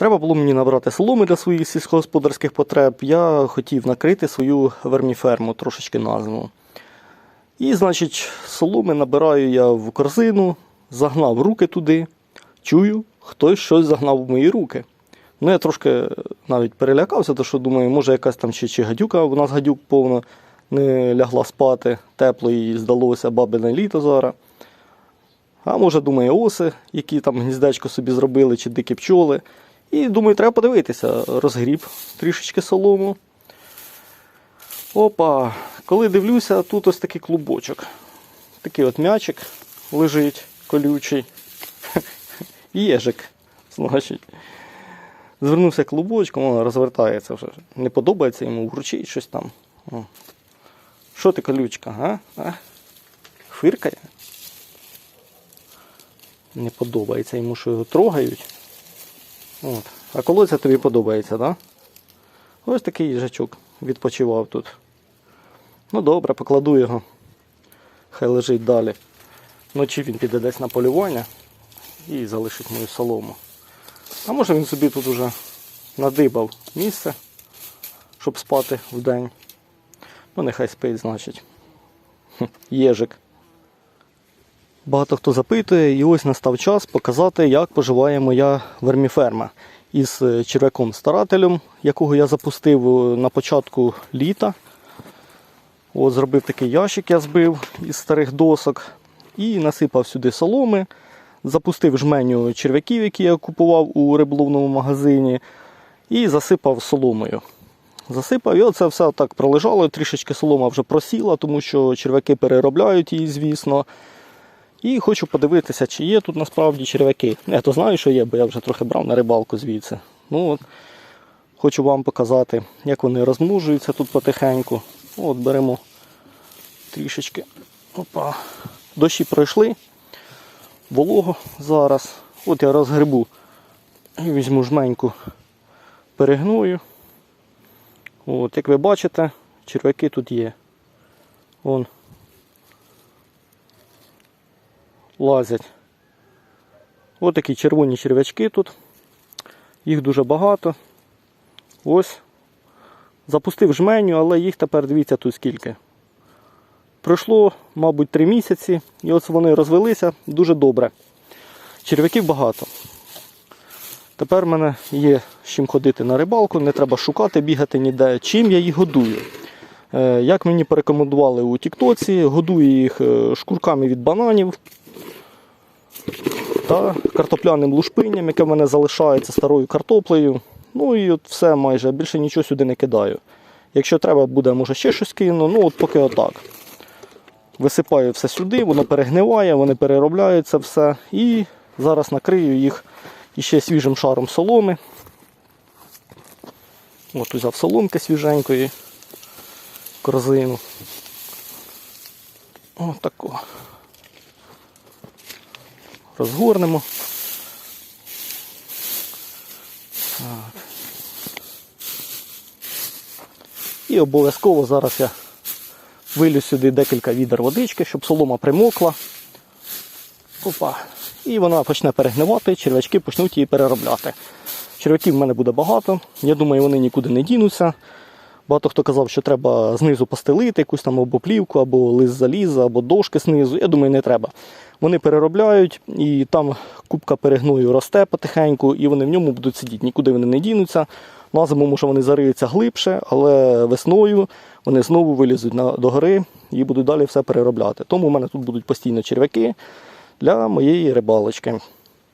Треба було мені набрати соломи для своїх сільськогосподарських потреб. Я хотів накрити свою верміферму трошечки на зиму. І, значить, соломи набираю я в корзину, загнав руки туди, чую, хтось щось загнав в мої руки. Ну, я трошки навіть перелякався, тому що думаю, може якась там чи, чи гадюка, у нас гадюк повно не лягла спати, тепло їй здалося бабине літо зараз. А може, думаю, оси, які там гніздечко собі зробили, чи дикі пчоли. І думаю, треба подивитися. Розгріб трішечки солому. Опа, коли дивлюся, тут ось такий клубочок. Такий от м'ячик лежить колючий. Єжик, значить. Звернувся клубочком, воно розвертається вже. Не подобається йому, вручить щось там. О. Що ти колючка, а? а? Фиркає? Не подобається йому, що його трогають. От. А коли це тобі подобається, так? Да? Ось такий їжачок відпочивав тут. Ну добре, покладу його. Хай лежить далі. Вночі він піде десь на полювання і залишить мою солому. А може він собі тут уже надибав місце, щоб спати вдень. Ну, нехай спить, значить. Єжик. Багато хто запитує, і ось настав час показати, як поживає моя верміферма із е, черв'яком-старателем, якого я запустив е, на початку літа. От Зробив такий ящик, я збив із старих досок і насипав сюди соломи. Запустив жменю черв'яків, які я купував у риболовному магазині, і засипав соломою. Засипав і оце все так пролежало. Трішечки солома вже просіла, тому що черв'яки переробляють її, звісно. І хочу подивитися, чи є тут насправді черв'яки. Я то знаю, що є, бо я вже трохи брав на рибалку звідси. Ну от, Хочу вам показати, як вони розмножуються тут потихеньку. От беремо трішечки. Опа. Дощі пройшли. Волого зараз. От я розгребу і візьму жменьку, перегную. От, як ви бачите, черв'яки тут є. Вон. Лазять. Ось такі червоні черв'ячки тут. Їх дуже багато. Ось. Запустив жменю, але їх тепер дивіться тут скільки. Пройшло, мабуть, 3 місяці, і ось вони розвелися дуже добре. Черв'яків багато. Тепер в мене є з чим ходити на рибалку, не треба шукати, бігати ніде. Чим я їх годую? Е, Як мені порекомендували у Тіктоці, годую їх е, шкурками від бананів та картопляним лушпинням, яке в мене залишається старою картоплею. Ну і от все майже, більше нічого сюди не кидаю. Якщо треба буде, може ще щось кину, ну от поки отак. Висипаю все сюди, воно перегниває, вони переробляють це все. І зараз накрию їх іще свіжим шаром соломи. От взяв соломки свіженької, корзину. Ось тако. Розгорнемо. Так. І обов'язково зараз я вилю сюди декілька відер водички, щоб солома примокла. Опа. І вона почне перегнивати, черв'ячки почнуть її переробляти. Черв'яків в мене буде багато. Я думаю, вони нікуди не дінуться. Багато хто казав, що треба знизу постелити якусь там або плівку, або лист заліза, або дошки знизу. Я думаю, не треба. Вони переробляють, і там кубка перегною росте потихеньку, і вони в ньому будуть сидіти. Нікуди вони не дінуться. На зиму, може, вони зариються глибше, але весною вони знову вилізуть на, до гори і будуть далі все переробляти. Тому в мене тут будуть постійно черв'яки для моєї рибалочки.